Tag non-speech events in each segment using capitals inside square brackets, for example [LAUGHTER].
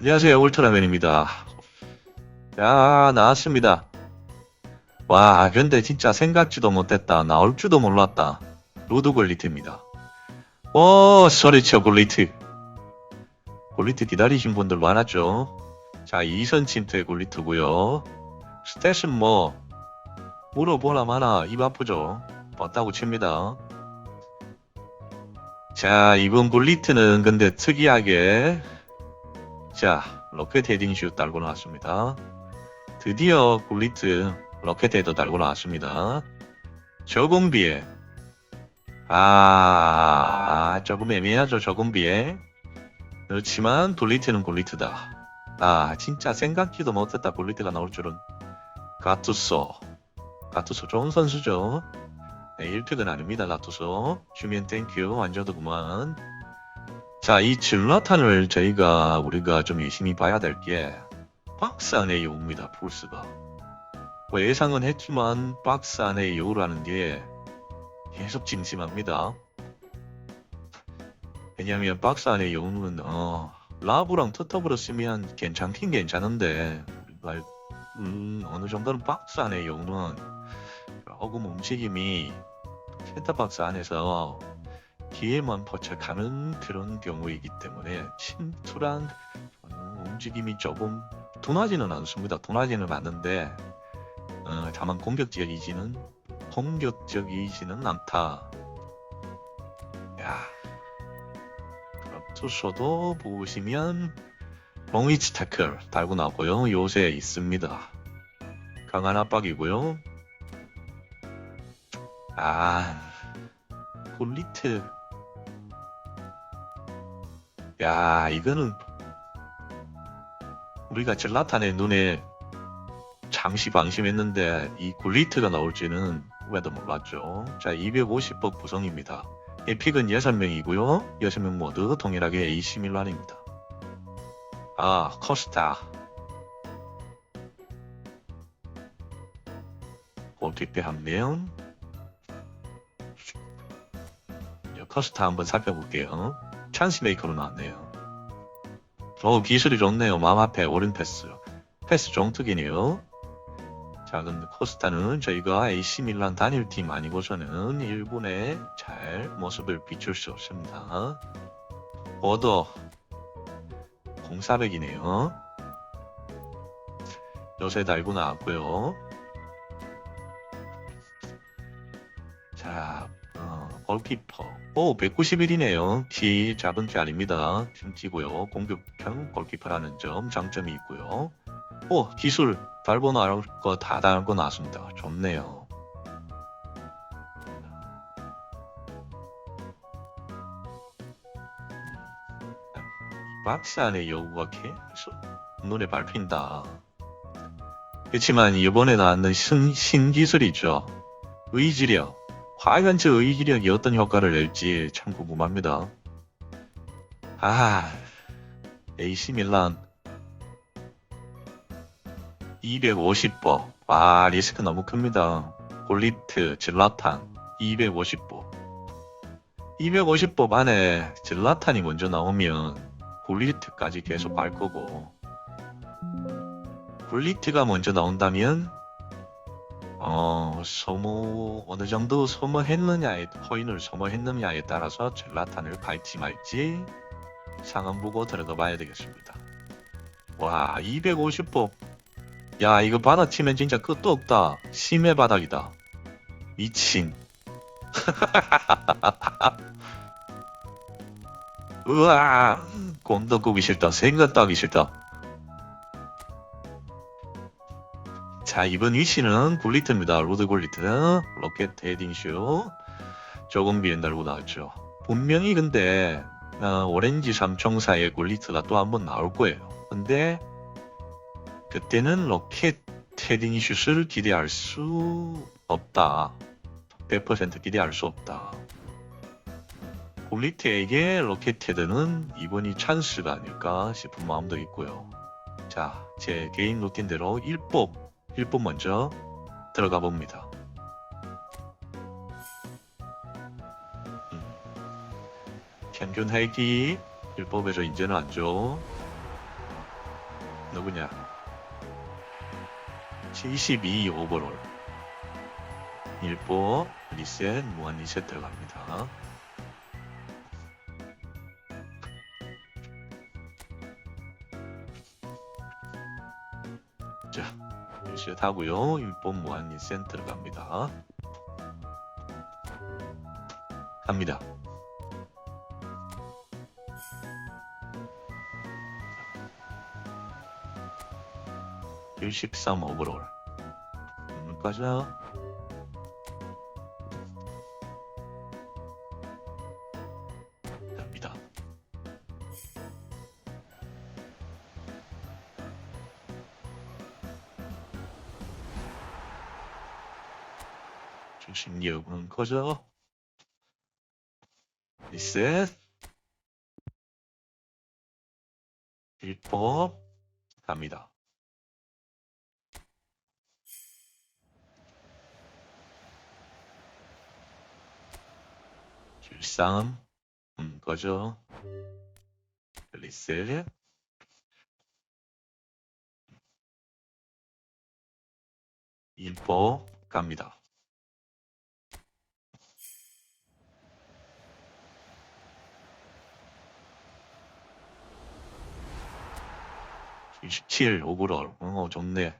안녕하세요. 울트라맨입니다. 야 나왔습니다. 와 근데 진짜 생각지도 못했다. 나올 줄도 몰랐다. 로드 골리트입니다. 오 소리쳐 골리트. 골리트 기다리신 분들 많았죠? 자 2선 침투의 골리트고요. 스탯은 뭐 물어보나 마나 입 아프죠? 봤다고 칩니다. 자 이번 골리트는 근데 특이하게 자, 로켓 헤딩 슛 달고 나왔습니다. 드디어 굴리트 로켓 헤더 달고 나왔습니다. 저금비에 아, 아, 조금 애매하죠, 저금비에. 그렇지만 굴리트는 굴리트다. 아, 진짜 생각지도 못했다, 굴리트가 나올 줄은. 가투소. 가투소 좋은 선수죠. 네, 1픽은 아닙니다, 라투소. 주면 땡큐, 완전도구만. 자, 이 질라탄을 저희가 우리가 좀 열심히 봐야 될 게 박스 안의 여우입니다. 풀스가. 뭐 예상은 했지만 박스 안의 여우라는 게 계속 진심합니다. 왜냐하면 박스 안의 여우는 어, 라브랑 터터브로 쓰면 괜찮긴 괜찮은데 말, 음, 어느 정도는 박스 안의 여우는 조금 움직임이 센터박스 안에서 뒤에만 포착하는 그런 경우이기 때문에 침투란 어, 움직임이 조금 둔하지는 않습니다. 둔하지는 않는데 어, 다만 공격적이지는 공격적이지는 않다. 야, 투소도 보시면 롱위치 태클 달고 나고요. 요새 있습니다. 강한 압박이고요. 아, 폴리트 야, 이거는 우리가 젤라탄의 눈에 잠시 방심했는데 이 굴리트가 나올지는 왜도 몰랐죠. 자, 250법 구성입니다. 에픽은 6명이고요. 6명 모두 동일하게 AC 밀란입니다. 아, 커스타. 골키퍼 한 명. 커스타 한번 살펴볼게요. 찬스 메이커로 나왔네요. 어 기술이 좋네요. 맘 앞에 오른 패스. 패스 종특이네요. 자, 근데 코스타는 저희가 AC 밀란 단일팀 아니고서는 일본에 잘 모습을 비출 수 없습니다. 오더 0400이네요. 요새 달고 나왔고요. 자, 어, 골키퍼. 오, 191이네요. 키 작은 키 아닙니다. 팀지고요. 공격형 골키퍼라는 점 장점이 있고요. 오, 기술 달고 나올 거다 달고 나왔습니다. 좋네요. 박스 안에 여우가 계속 눈에 밟힌다. 그렇지만 이번에 나왔는 신, 신기술이죠. 의지력. 과연 저 의지력이 어떤 효과를 낼지 참 궁금합니다. 아, AC 밀란 250보. 와, 리스크 너무 큽니다. 골리트, 질라탄 250보. 250보 안에 질라탄이 먼저 나오면 골리트까지 계속 갈 거고 골리트가 먼저 나온다면 어, 소모, 어느 정도 소모했느냐에, 코인을 소모했느냐에 따라서 젤라탄을 갈지 말지 상황 보고 들어가 봐야 되겠습니다. 와, 250보. 야, 이거 받아치면 진짜 끝도 없다. 심해 바닥이다. 미친. 우와, 곰도 꾸기 싫다. 생각도 하기 싫다. 자, 이번 위치는 굴리트입니다. 로드 굴리트. 로켓 헤딩쇼. 조금 비엔 달고 나왔죠. 분명히 근데, 어, 오렌지 삼총사의 굴리트가 또 한 번 나올 거예요. 근데, 그때는 로켓 헤딩 슛을 기대할 수 없다. 100% 기대할 수 없다. 굴리트에게 로켓 헤드는 이번이 찬스가 아닐까 싶은 마음도 있고요. 자, 제 개인 루틴대로 1법 1분 먼저 들어가 봅니다. 음. 평균 헬기 1법에서 이제는 안 줘. 누구냐? 72 오버롤. 일보 리셋 무한 리셋 들어갑니다. 리셋 하고요. 일보 무한 리셋 들어갑니다. 갑니다. (13) 오버롤 음, 가자 중심력은 커져 리셋. 일법 갑니다. 질상 음 꺼져 리셋. 일법 갑니다. (27) 오버롤 어 좋네.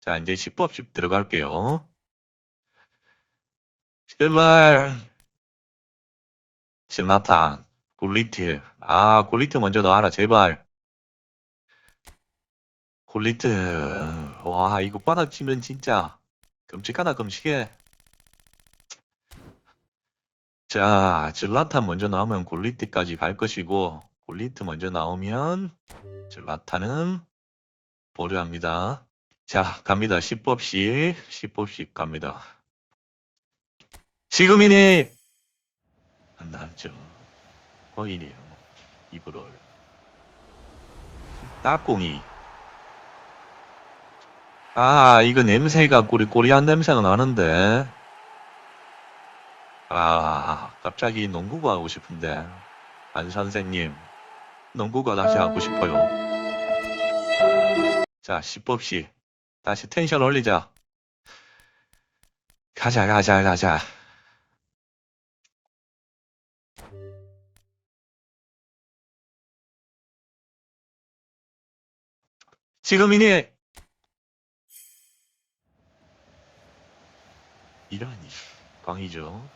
자 이제 10법씩 들어갈게요. 제발. 신라탄. 굴리트. 아 굴리트 먼저 넣어라 제발. 굴리트. 와 이거 받아치면 진짜 끔찍하다 끔찍해 자 질라탄 먼저 나오면 굴리트까지 갈 것이고 굴리트 먼저 나오면 질라탄은 보류합니다. 자 갑니다. 10법씩 10법씩 갑니다. 지금이니 안 나왔죠. 거인이에요. 이불을 딱공이. 아 이거 냄새가 꼬리꼬리한 냄새가 나는데. 아 갑자기 농구부 하고 싶은데. 안 선생님 농구가 다시 하고 싶어요. 자 10법씩 다시 텐션 올리자. 가자 가자 가자. 지금이니? 이러니. 광이죠.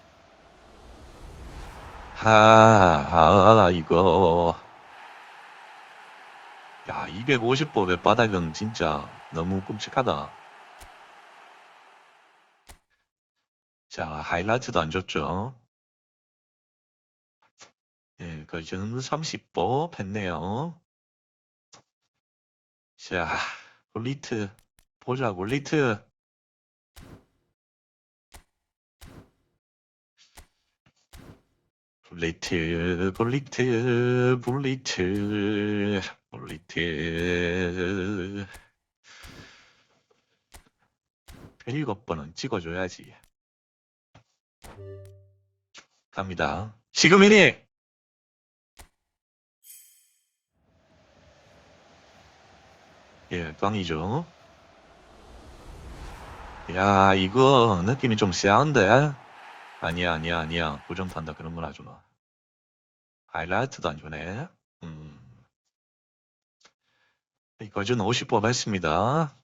아, 아 이거 야 250법의 바닥은 진짜 너무 끔찍하다. 자 하이라이트도 안 줬죠. 예, 그 저는 30법 했네요. 자, 굴리트 보자, 굴리트. 굴리트, 굴리트, 굴리트, 굴 리트. 일곱 번은 찍어줘야지. 갑니다. 지금이니! 예, 꽝이죠. 야, 이거 느낌이 좀 쎄한데? 아니야, 아니야, 아니야. 고정 탄다 그런 건 하지 마. 하이라이트도 안 주네. 음. 이거 전 50법 했습니다.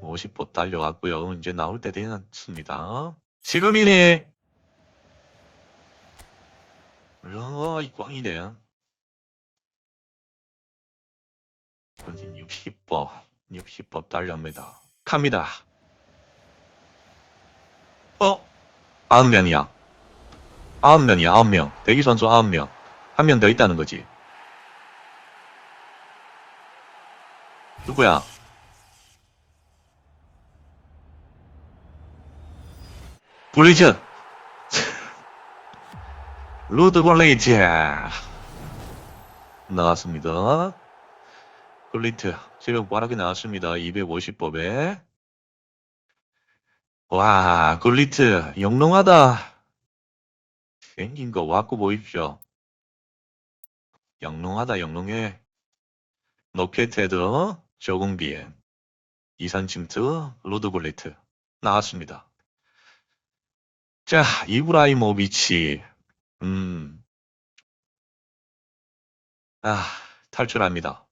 50법 달려갔고요. 이제 나올 때 되었습니다. 지금이니! 어, 이 꽝이네. 선생 60법, 60법 달려옵니다. 갑니다. 어? 아홉 명이야. 아홉 명이야, 아홉 명. 대기 선수 아홉 명. 한 명 더 있다는 거지. 누구야? 블리즈! [LAUGHS] 루드 블레이즈! 나왔습니다. 굴리트 새벽 빠르게 나왔습니다. 250법에 와 굴리트 영롱하다 생긴 거 왔고 보십시오. 영롱하다 영롱해 로켓 헤드 저공 비행, 이산 침투, 로드 굴리트 나왔습니다. 자, 이브라이모비치, 음, 아, 탈출합니다.